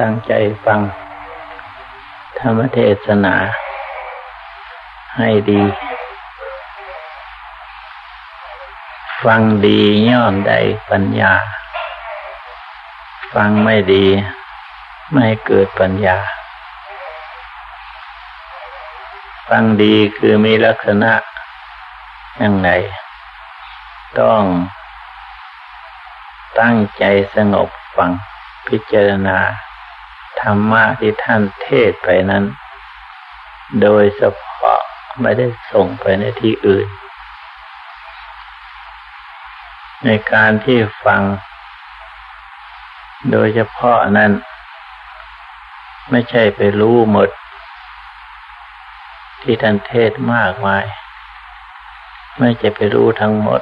ตั้งใจฟัง ธรรมเทศนา ให้ดี ฟังดีย่อมได้ปัญญา ฟังไม่ดี ไม่เกิดปัญญา ฟังดีคือมีลักษณะอย่างไรต้องตั้งใจสงบฟังพิจารณา ธรรมะที่ท่านเทศไปนั้น โดยเฉพาะไม่ได้ส่งไปในที่อื่น ในการที่ฟัง โดยเฉพาะนั้น ไม่ใช่ไปรู้หมด ที่ท่านเทศมากมาย ไม่จะไปรู้ทั้งหมด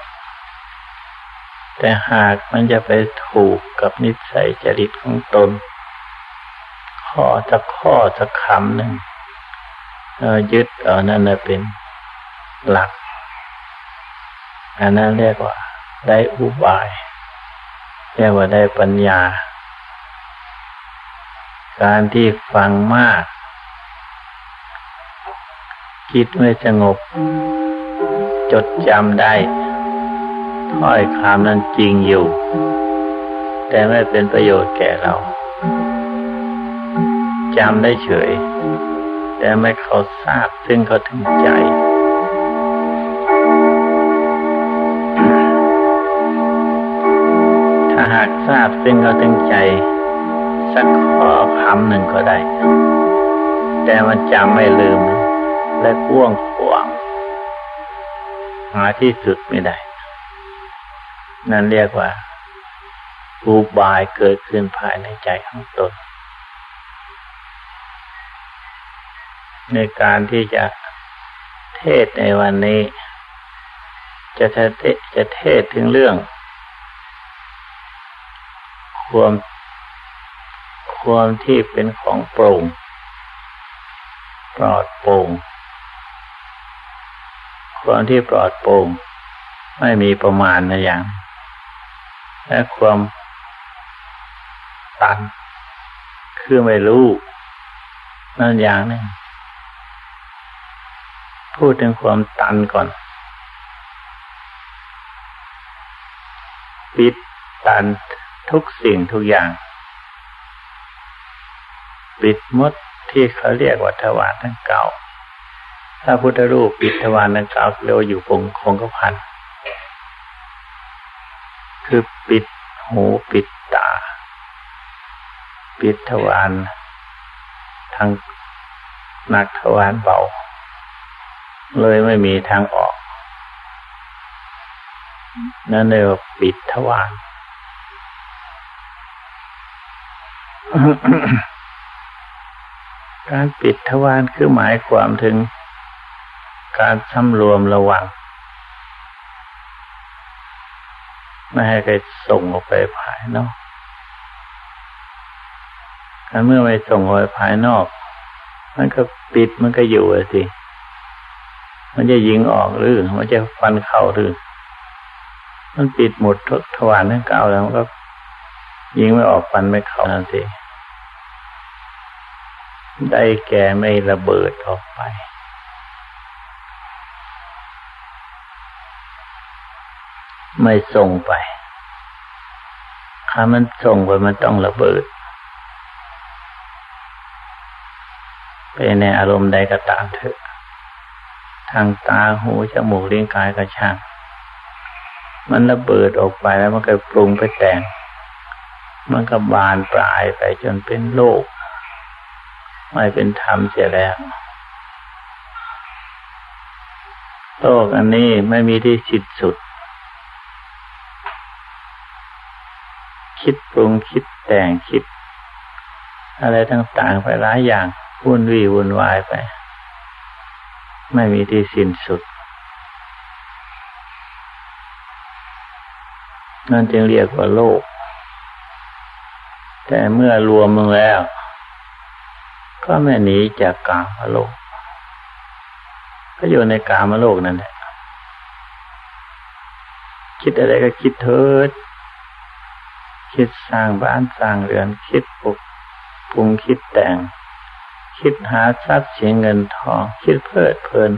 แต่หากมันจะไปถูกกับนิสัยจริตของตน ข้อสักข้อสักคำหนึ่งเรายึดเอานั่นเป็นหลัก อันนั้นเรียกว่า ได้อุบาย เรียกว่าได้ปัญญา การที่ฟังมาก คิดไม่สงบ จดจำได้ถ้อยคำนั้นจริงอยู่ แต่ไม่เป็นประโยชน์แก่เรา จำได้เฉย แต่ไม่เขาทราบซึ่งเขาถึงใจถ้าหากทราบซึ่งเขาถึงใจ สักขอคำหนึ่งก็ได้ แต่มันจำไม่ลืม และพ่วงขวางหาที่สุดไม่ได้ นั่นเรียกว่าอุบายเกิดขึ้นภายในใจของตน ในการที่จะเทศในวันนี้ จะเทศจะเทศถึงเรื่อง ความ ความที่เป็นของโปร่งปลอดโปร่งความที่ปลอดโปร่งไม่มีประมาณนะอย่าง และความตันคือไม่รู้นั่นอย่างหนึ่ง พูดถึงความตันก่อน ปิดตันทุกสิ่งทุกอย่าง ปิดมดที่เขาเรียกว่าทวารทั้งเก่าถ้าพุทธรูปปิดทวารทั้งเก่าเรียกว่าอยู่คงคงกระพันคือปิดหูปิดตา ปิดทวารทางหนักทวารเบา เลยไม่มีทางออก นั่นเรียกว่าปิดทวารการปิดทวารคือหมายความถึง การสำรวมระวัง ไม่ให้ใครส่งออกไปภายนอกการเมื่อไม่ส่งออกไปภายนอก มันก็ปิดมันก็อยู่สิ มันจะยิงออกหรือ มันจะฟันเข่าหรือ มันปิดหมดทุกทวารทั้งเก้าแล้วมันก็ ยิงไม่ออกฟันไม่เข้านั่นสิได้แก่ไม่ระเบิดออกไป ไม่ส่งไป ถ้ามันส่งไปมันต้องระเบิดไปในอารมณ์ใดก็ตามเถอะางตาหูจมูกลิ้นกายก็ช่าง มันระเบิดออกไปแล้วมันก็ปรุงไปแต่ง มันก็บานปลายไปจนเป็นโลก ไม่เป็นธรรมเสียแล้ว โลกอันนี้ไม่มีที่สิ้นสุด คิดปรุงคิดแต่งคิด อะไรต่างๆไปหลายอย่างวุ่นวี่วุ่นวายไป ไม่มีที่สิ้นสุด นั่นจึงเรียกว่าโลก แต่เมื่อรวมมึงแล้ว ก็ไม่หนีจากกามโลก ก็อยู่ในกามโลกนั่นแหละ คิดอะไรก็คิดเถิด คิดสร้างบ้านสร้างเรือน คิดปลูกปรุงคิดแต่ง คิดหาทรัพย์เสียเงินทอง คิดเพลิดเพลิน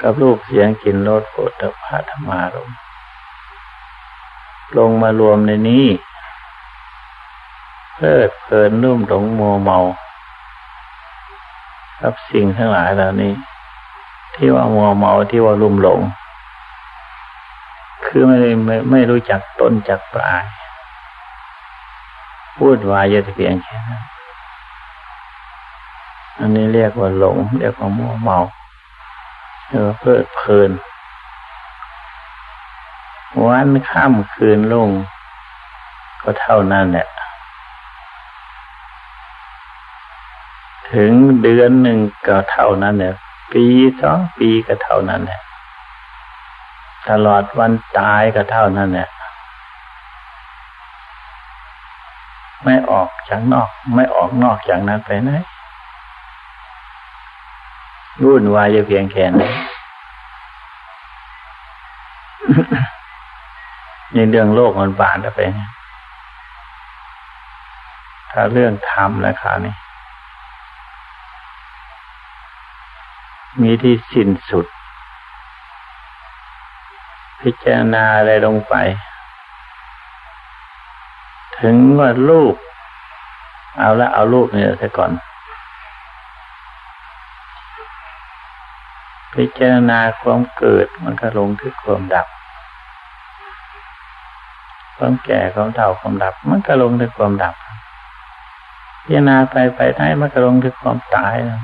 กับรูปเสียงกลิ่นรสโผฏฐัพพะธรรมารมลงมารวมในนี้ เพลิดเพลินนุ่มหลงมัวเมากับสิ่งทั้งหลายเหล่านี้ ที่ว่ามัวเมาที่ว่าลุ่มหลง คือไม่ได้ไม่ไม่รู้จักต้นจักปลายพูดวายเยอะเพียงแค่นั้น อันนี้เรียกว่าหลง เรียกว่ามัวเมาเรียกว่าเพลิดเพลิน วันข้ามคืนลง ก็เท่านั้นแหละ ถึงเดือนหนึ่งก็เท่านั้นเนี่ยปีสองปีก็เท่านั้นเนี่ยตลอดวันตายก็เท่านั้นเนี่ยไม่ออกจากนอก ไม่ออกนอกจากนั้นไปไหน รุ่นวายจะเพียงแค่นั้นในเรื่องโลกมันบานไปถ้าเรื่องธรรมแล้วคราวนี้มีที่สิ้นสุด พิจารณาอะไรลงไป ถึงว่าลูก เอาละเอาลูกเนี่ยซะก่อน พิจารณาความเกิดมันก็ลงที่ความดับ ความแก่ความเฒ่าความดับ มันก็ลงที่ความดับ พิจารณาไปไปได้มันก็ลงที่ความตายแล้ว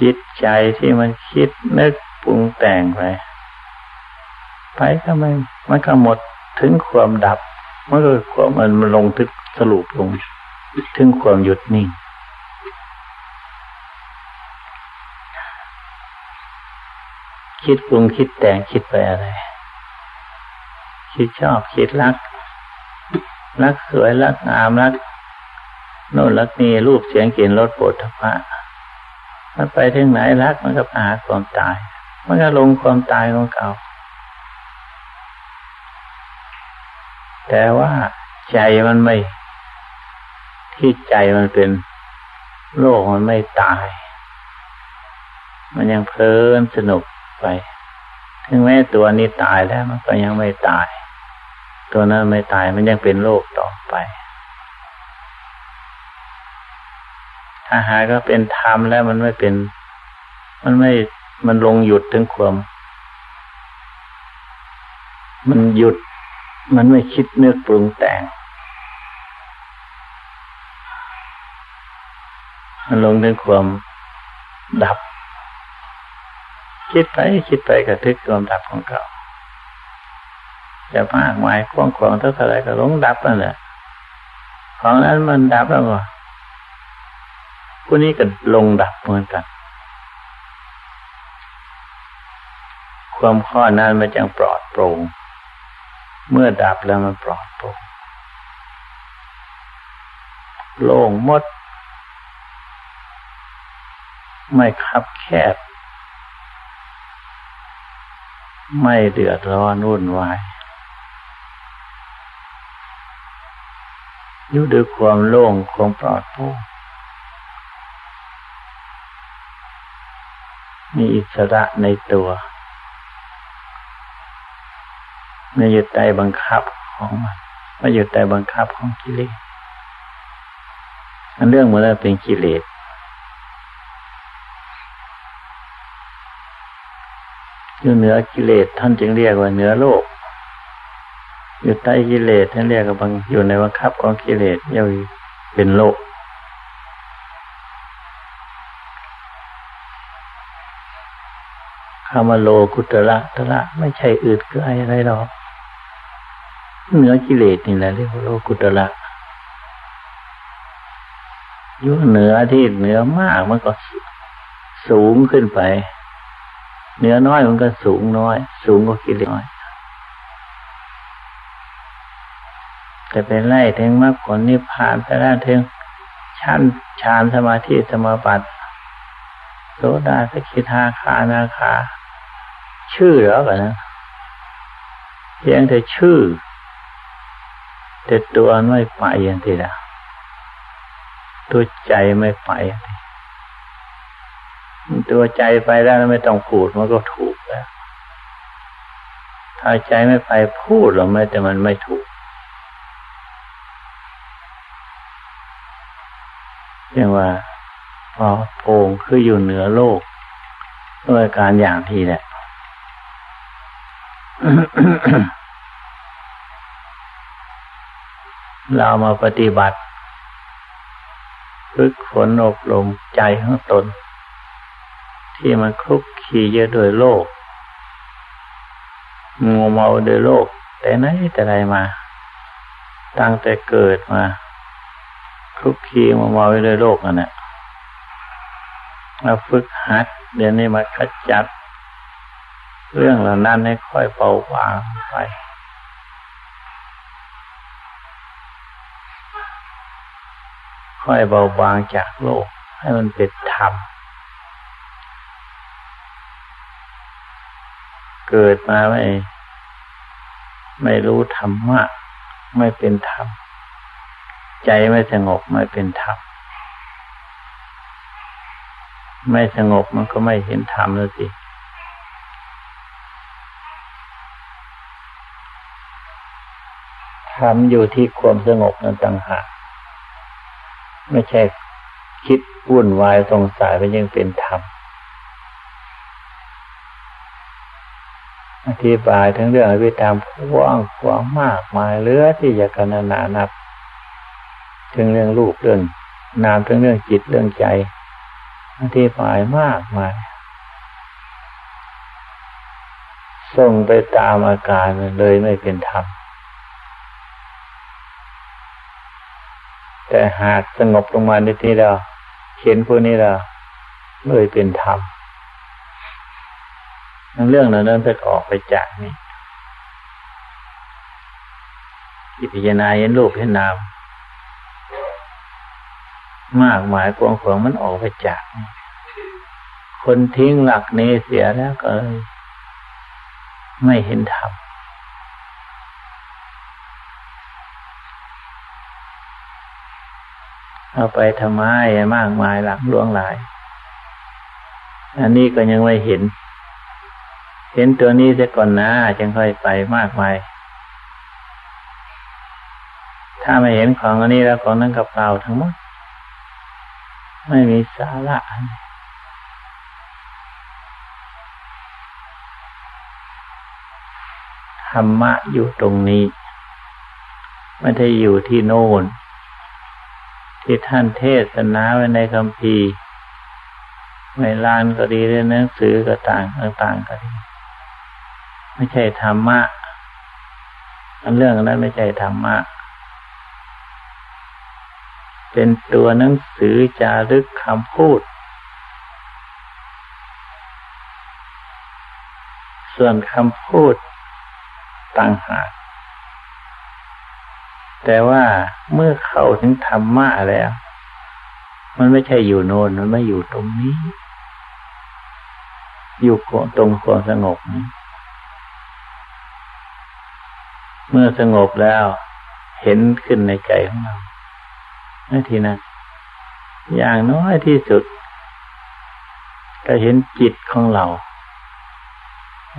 จิตใจที่มันคิดนึกปรุงแต่งไปไปก็ไม่มันก็หมดถึงความดับมันก็ความมันลงทึกสรุปลงถึงความหยุดนิ่ง คิดปรุงคิดแต่งคิดไปอะไร คิดชอบคิดรัก รักสวยรักงามรักโน่นรักนี่รูปเสียงกลิ่นรสปวดทพะมันไปถึงไหนรักมันก็หาความตาย มันก็ลงความตายของเก่า แต่ว่าใจมันไม่ ที่ใจมันเป็นโลกมันไม่ตาย มันยังเพลินสนุก ไป ถึงแม้ตัวนี้ตายแล้วมันก็ยังไม่ตาย ตัวนั้นไม่ตายมันยังเป็นโลกต่อไป ถ้าหาก็เป็นธรรมแล้วมันไม่เป็น มันไม่มันลงหยุดถึงความ มันหยุด มันไม่คิดเนื้อปรุงแต่งมันลงถึงความดับ คิดไปคิดไปกระทึกควมดับของเขาจะมากมายกว้างขวางเท่าไรก็ลงดับนั่นแหละของนั้นมันดับแล้วก็ผู้นี้ก็ลงดับเหมือนกัน ความข้อนั้นมันจังปลอดโปร่งเมื่อดับแล้วมันปลอดโปร่งโล่งมด ไม่คับแคบ ไม่เดือดร้อนวุ่นวายอยู่ด้วยความโล่งความปลอดโปร่งมีอิสระในตัวไม่อยู่ใต้บังคับของมันไม่อยู่ใต้บังคับของกิเลสอันเรื่องมันเป็นกิเลส อยู่เหนือกิเลสท่านจึงเรียกว่าเหนือโลก อยู่ใต้กิเลสท่านเรียกว่าบางอยู่ในบังคับของกิเลสย่อเป็นโลกคำว่าโลกุตระตระไม่ใช่อื่นคืออะไรหรอกเหนือกิเลสนี่แหละเรียกว่าโลกุตระยุ่เหนือที่เหนือมากมันก็สูงขึ้นไป เหนือน้อยมันก็สูงน้อย สูงกว่ากิเลสน้อย แต่เป็นไล่ถึงมรรคผลนิพพานแต่ละถึงชั้นฌานสมาธิสมาบัติโสดาสกิทาคานาคา ชื่อเหรอกันนะเพียงแต่ชื่อ แต่ตัวไม่ไปอย่างที่ละตัวใจไม่ไปอย่างที่ ตัวใจไปแล้วไม่ต้องพูดมันก็ถูกแล้วถ้าใจไม่ไปพูดหรอไม่แต่มันไม่ถูกเรียกว่าพอโพงคืออยู่เหนือโลกด้วยการอย่างที่แหละเรามาปฏิบัติ ฝึกฝนอบรมใจของตน ที่มันคลุกขี่เยอะโดยโลกมัวเมาโดยโลก แต่ไหนแต่ไรมา ตั้งแต่เกิดมาคลุกขี่มัวเมาโดยโลกนั่นแหละมาฝึกหัด เดี๋ยวนี้มาขจัด เรื่องเหล่านั้นให้ค่อยเบาบางไปค่อยเบาบางจากโลก ให้มันเป็นธรรม เกิดมาไม่ ไม่รู้ธรรมะไม่เป็นธรรม ใจไม่สงบไม่เป็นธรรม ไม่สงบมันก็ไม่เห็นธรรมแล้วสิธรรมอยู่ที่ความสงบนั่นต่างหากไม่ใช่คิดวุ่นวายสงสัยไปยังเป็นธรรม อธิบายทั้งเรื่องอวิธรรมกว้างขวางมากมายเลือที่จะกันนานับ ถึงเรื่องรูปเรื่องนามถึงเรื่องจิตเรื่องใจอธิบายมากมายส่งไปตามอาการเลยไม่เป็นธรรมแต่หากสงบลงมาในที่เราเห็นพวกนี้เราเลยเป็นธรรม เรื่องเหล่านั้นจะออกไปจากนี่อิพิจารณาเห็นรูปเห็นนามมากมายกวงขวงมันออกไปจากนี้คนทิ้งหลักนี้เสียแล้วก็ไม่เห็นธรรมเอาไปทำไมมากมายหลักลวงหลาย อันนี้ก็ยังไม่เห็น เห็นตัวนี้เสียก่อนนะจึงค่อยไปมากมาย ถ้าไม่เห็นของอันนี้แล้วของนั้นกับเปล่าทั้งหมด ไม่มีสาระธรรมะอยู่ตรงนี้ ไม่ได้อยู่ที่โน่น ที่ท่านเทศนาไว้ในคำพีไม่ลานก็ดีในหนังสือก็ต่างต่างก็ดี ไม่ใช่ธรรมะอันเรื่องนั้นไม่ใช่ธรรมะ เป็นตัวหนังสือจารึกคำพูด ส่วนคำพูดต่างหากแต่ว่าเมื่อเข้าถึงธรรมะแล้ว มันไม่ใช่อยู่โน่นมันไม่อยู่ตรงนี้ อยู่ตรงความสงบนี้ เมื่อสงบแล้วเห็นขึ้นในใจของเรานาทีนั้นอย่างน้อยที่สุด ก็เห็นจิตของเรา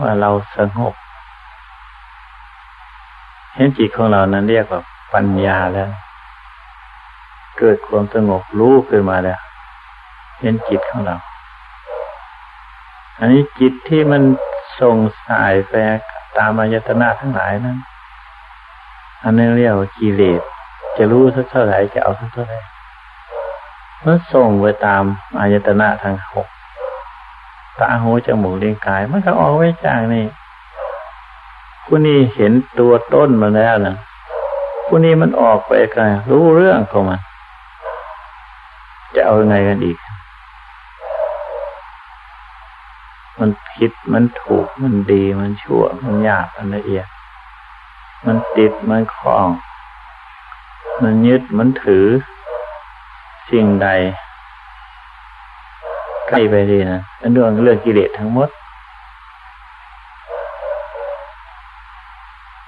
ว่าเราสงบ เห็นจิตของเรานั้นเรียกว่าปัญญาแล้ว เกิดความสงบรู้ขึ้นมาแล้ว เห็นจิตของเรา อันนี้จิตที่มันส่งสายไปตามอายตนะทั้งหลายนั้น อันนี้เรียกว่ากิเลสจะรู้สักเท่าไหร่จะเอาสักเท่าไหร่มันส่งไปตามอายตนะทางหกตาหูจมูกเลี้ยงกาย มันก็ออกไว้จากนี่ผู้นี้เห็นตัวต้นมาแล้วนะผู้นี้มันออกไปกันรู้เรื่องของมัน จะเอาไงกันอีก มันผิดมันถูกมันดีมันชั่ว มันยากมันละเอียด มันติดมันคล้อง มันยึดมันถือ สิ่งใดใกล้ไปดีนะเป็นเรื่องเรื่องกิเลสทั้งหมด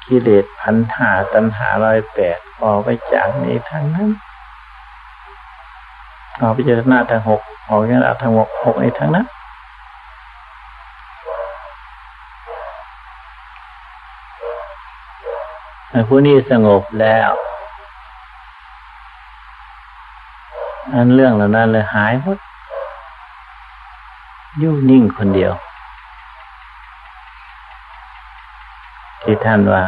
กิเลสพันหาตัณหาร้อยแปดออกไปจากนี้ทั้งนั้นออกไปจากหน้าทางหกออกจากหน้าทางหกหกในทั้งนั้น ผู้นี้สงบแล้วอันเรื่องเหล่านั้นเลยหายหมดยุ่นิ่งคนเดียว ที่ท่านว่า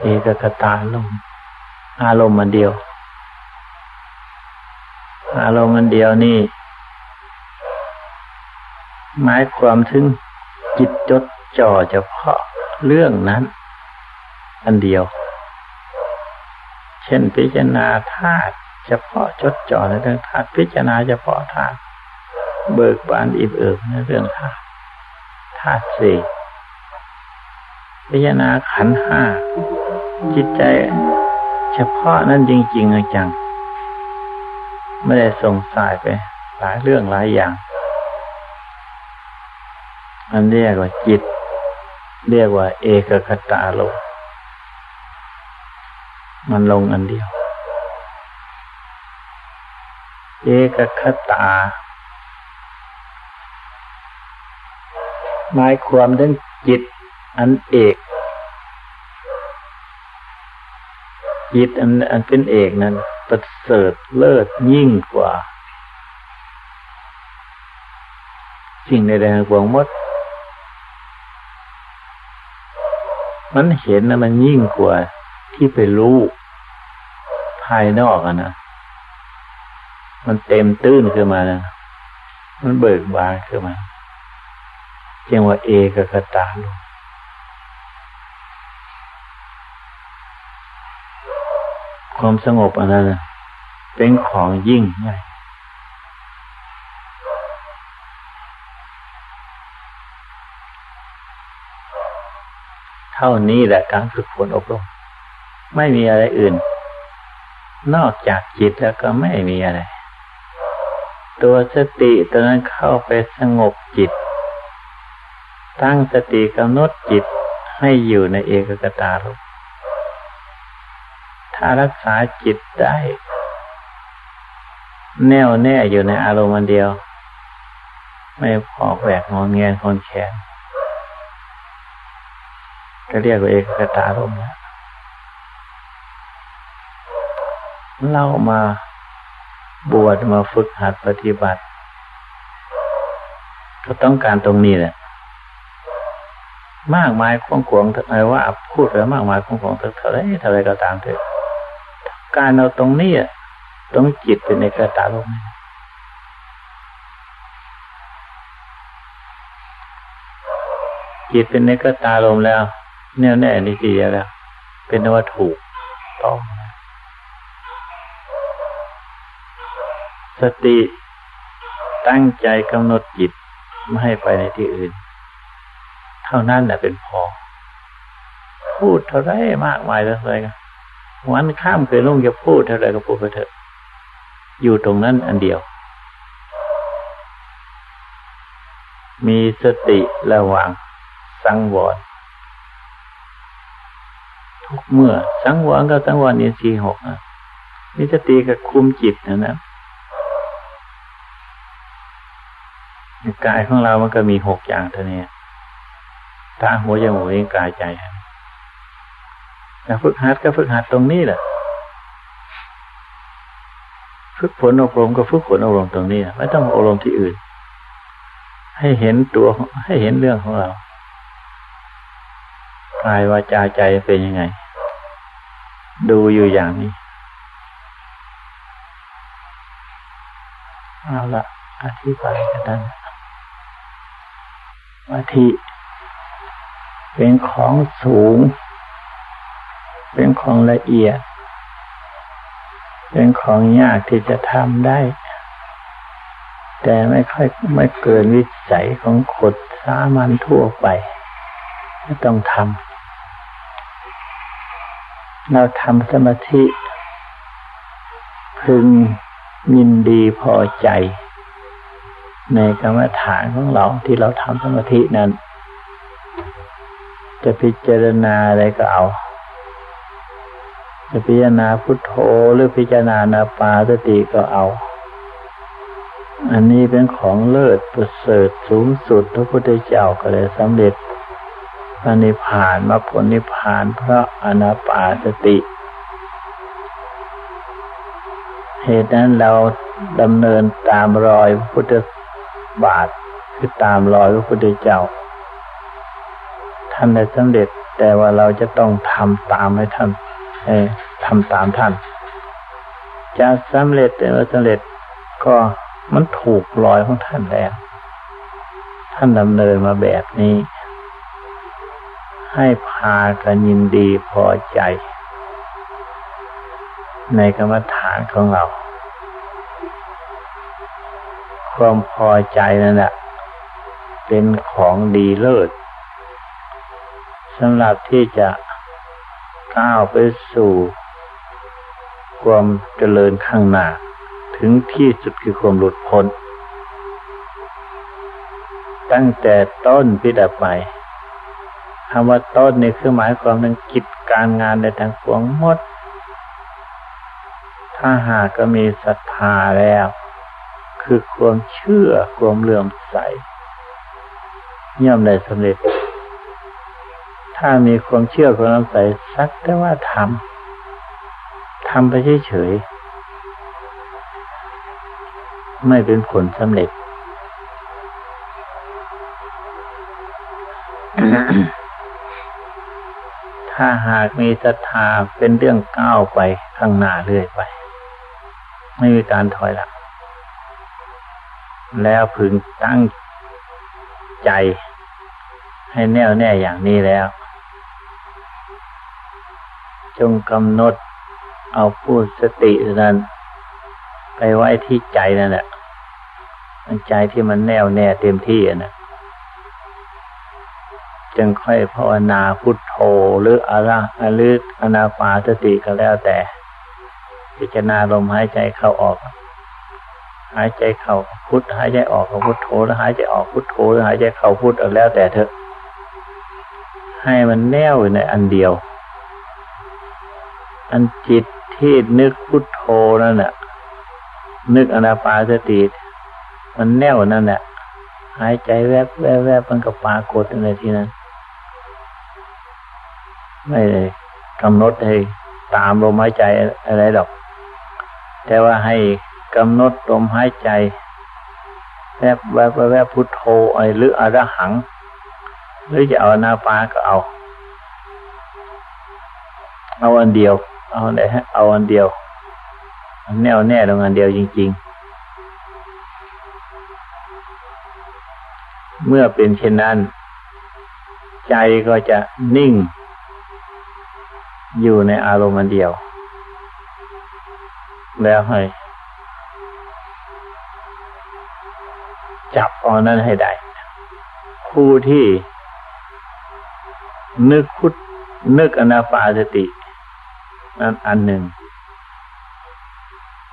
เอกกตาลมอารมณ์มันเดียว อารมณ์มันเดียวนี่ หมายความถึงจิตจดจ่อเฉพาะเรื่องนั้น อันเดียว เช่นพิจารณาธาตุเฉพาะจดจ่อในเรื่องธาตุพิจารณาเฉพาะธาตุเบิกบานอิ่มเอิบในเรื่องธาตุธาตุสี่พิจารณาขันห้าจิตใจเฉพาะนั้นจริงๆจังไม่ได้ส่งสายไป หลายเรื่องหลายอย่างมันเรียกว่าจิต เรียกว่าเอกคตาลง มันลงอันเดียว เอกคตา หมายความถึงจิตอันเอก จิตอันอันเป็นเอกนั้นประเสริฐเลิศยิ่งกว่าสิ่งใดๆทั้งปวงหมด มันเห็นนะมันยิ่งกว่าที่ไปรู้ ภายนอกอะนะ มันเต็มตื้นขึ้นมานะ มันเบิกบานขึ้นมาเรียกว่าเอกคตาลมความสงบอันนั้นเป็นของยิ่งใหญ่เท่านี้แหละการฝึกฝนอบรม ไม่มีอะไรอื่น นอกจากจิตแล้วก็ไม่มีอะไร ตัวสติตัวนั้นเข้าไปสงบจิต ตั้งสติกำหนดจิตให้อยู่ในเอกกตาลูกถ้ารักษาจิตได้ แน่วแน่อยู่ในอารมณ์เดียว ไม่พอแหวกงอนเงียนคนแขนก็เรียกว่าเอกตาลมแล้ เรามาบวชมาฝึกหัดปฏิบัติ ก็ต้องการตรงนี้แหละมากมายขวงขวงอะไรว่าพูดไปมากมายขวงขวงเท่าไรเท่าไรก็ตามเถอะการเอาตรงนี้ตรงจิตเป็นในกระตาลมจิตเป็นในกระตาลมแล้ว แน่แน่นี่ทีเดีแล้ว เป็นนว่าถูกต้อง สติตั้งใจกำหนดจิตไม่ให้ไปในที่อื่น เท่านั้นแหละเป็นพอ พูดเท่าไรมากมายเลยกันวันข้ามเคยลุงจะพูดเท่าไรก็พูดไปเถอะ อยู่ตรงนั้นอันเดียว มีสติระวังสังวรทุกเมื่อ สังวรก็สังวรอินทรีย์หกนะมีสติกับคุมจิตนะนะ กายของเรามันก็มีหกอย่างเท่านี้ตาหัวจมูกเองกายใจฝึกหัดก็ฝึกหัดตรงนี้แหละฝึกฝนอบรมก็ฝึกฝนอบรมตรงนี้ไม่ต้องอบรมที่อื่น ให้เห็นตัวให้เห็นเรื่องของเรากายวาจาใจเป็นยังไง ดูอยู่อย่างนี้เอาละอธิบายกันนั้น วัติเป็นของสูง เป็นของละเอียด เป็นของยากที่จะทำได้ แต่ไม่ค่อยไม่เกินวิสัยของคนสามัญทั่วไปไม่ต้องทำเราทำสมาธิพึงยินดีพอใจ ในกรรมฐานของเราที่เราทำสมาธินั้น จะพิจารณาอะไรก็เอา จะพิจารณาพุทโธหรือพิจารณานาปาสติก็เอา อันนี้เป็นของเลิศประเสริฐสูงสุดพระพุทธเจ้าก็เลยสำเร็จพระนิพพานมาผลนิพพานเพราะอนาปาสติ เหตุนั้นเราดำเนินตามรอยพุทธ บาทคือตามรอยพระพุทธเจ้า ท่านได้สำเร็จแต่ว่าเราจะต้องทำตามให้ท่านทำตามท่าน จะสำเร็จแต่ว่าสำเร็จก็มันถูกรอยของท่านแล้ว ท่านดำเนินมาแบบนี้ ให้พากันยินดีพอใจ ในกรรมฐานของเรา ความพอใจนั่นแหละเป็นของดีเลิศสำหรับที่จะก้าวไปสู่ความเจริญข้างหน้า ถึงที่สุดคือความหลุดพ้น ตั้งแต่ต้นพิดาไปคำว่าต้นนี่คือหมายความถึงกิจการงานในทางปวงหมด ถ้าหากก็มีศรัทธาแล้ว คือความเชื่อความเลื่อมใสย่อมได้สำเร็จ ถ้ามีความเชื่อความเลื่อมใสสักแต่ว่าทำทำไปเฉยๆไม่เป็นผลสำเร็จถ้าหากมีศรัทธาเป็นเรื่องก้าวไปข้างหน้าเรื่อยไป ไม่มีการถอยหลัง แล้วพึงตั้งใจให้แน่วแน่อย่างนี้แล้ว จงกำหนดเอาพูดสตินั้น ไปไว้ที่ใจนั่นแหละมันใจที่มันแน่วแน่เต็มที่นะจึงค่อยภาวนาพุทโธหรืออะไรหรืออนาปาสติก็แล้วแต่ พิจารณาลมหายใจเข้าออก หายใจเข้าพุทหายใจออกพุทโธแล้วหายใจออกพุทโธแล้วหายใจเข้าพุทเอาแล้วแต่เถอะ ให้มันแน่วอยู่ในอันเดียว อันจิตที่นึกพุทโธนั่นแหละนึกอนาปาสติมันแน่วนั่นแหละหายใจแวบแวบแวบมันก็ปากฏอะไรทีนั้น ไม่เลยกำหนดให้ตามลมหายใจอะไรหรอก แต่ว่าให้ กำหนดลมหายใจแวบแวบแวบพุทโธไอหรืออรหัง หรือจะเอานาปาก็เอา เอาอันเดียว เอาไหนฮะเอาอันเดียวแน่วแน่ลงอันเดียวจริง ๆ เมื่อเป็นเช่นนั้น ใจก็จะนิ่ง อยู่ในอารมณ์อันเดียว แล้วให้ จับเอานั้นให้ได้ ผู้ที่ นึกพุทนึกอนาปาสติ นั้นอันหนึ่ง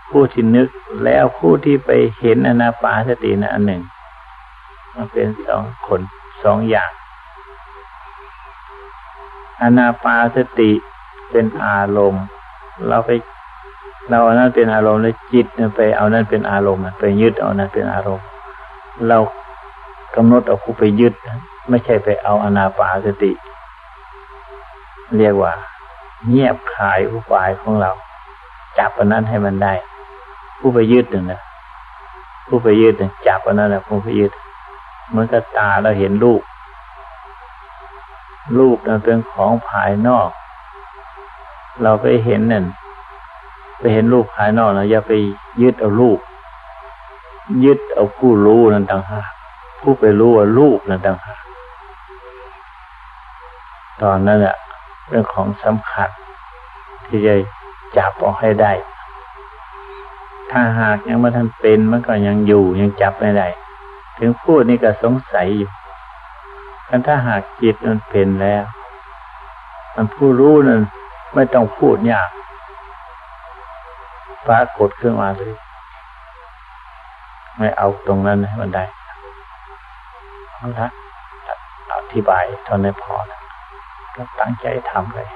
ผู้ที่นึกแล้วผู้ที่ไปเห็นอนาปาสตินั้นอันหนึ่ง มันเป็นสองคนสองอย่าง อนาปาสติเป็นอารมณ์ เราไปเราเอานั้นเป็นอารมณ์แล้วจิตไปเอานั้นเป็นอารมณ์ไปยึดเอานั้นเป็นอารมณ์ เรากำหนดเอาผู้ไปยึด ไม่ใช่ไปเอาอนาปาสติ เรียกว่า เงียบคายอุบายของเรา จับอันนั้นให้มันได้ ผู้ไปยึดนึ่งนะผู้ไปยึดนึ่งจับอันนั้นนะผู้ไปยึดเหมือนกับตาเราเห็นรูปรูปนั้นเป็นของภายนอก เราไปเห็นนั่นไปเห็นรูปภายนอกเราอย่าไปยึดเอารูป ยึดเอาผู้รู้นั่นต่างหากผู้ไปรู้ว่ารูปนั่นต่างหากตอนนั้นแหะเรื่องของสำคัญ ที่จะจับออกให้ได้ ถ้าหากยังไม่ทันเป็นมันก็ยังอยู่ยังจับไม่ได้ ถึงพูดนี่ก็สงสัยอยู่กันถ้าหากจิตมันเป็นแล้ว มันผู้รู้นั้นไม่ต้องพูดยากปรากฏขึ้นมาเลย ไม่เอาตรงนั้นให้มันได้เอาละอธิบายเท่านี้พอนะก็ตั้งใจทำเลย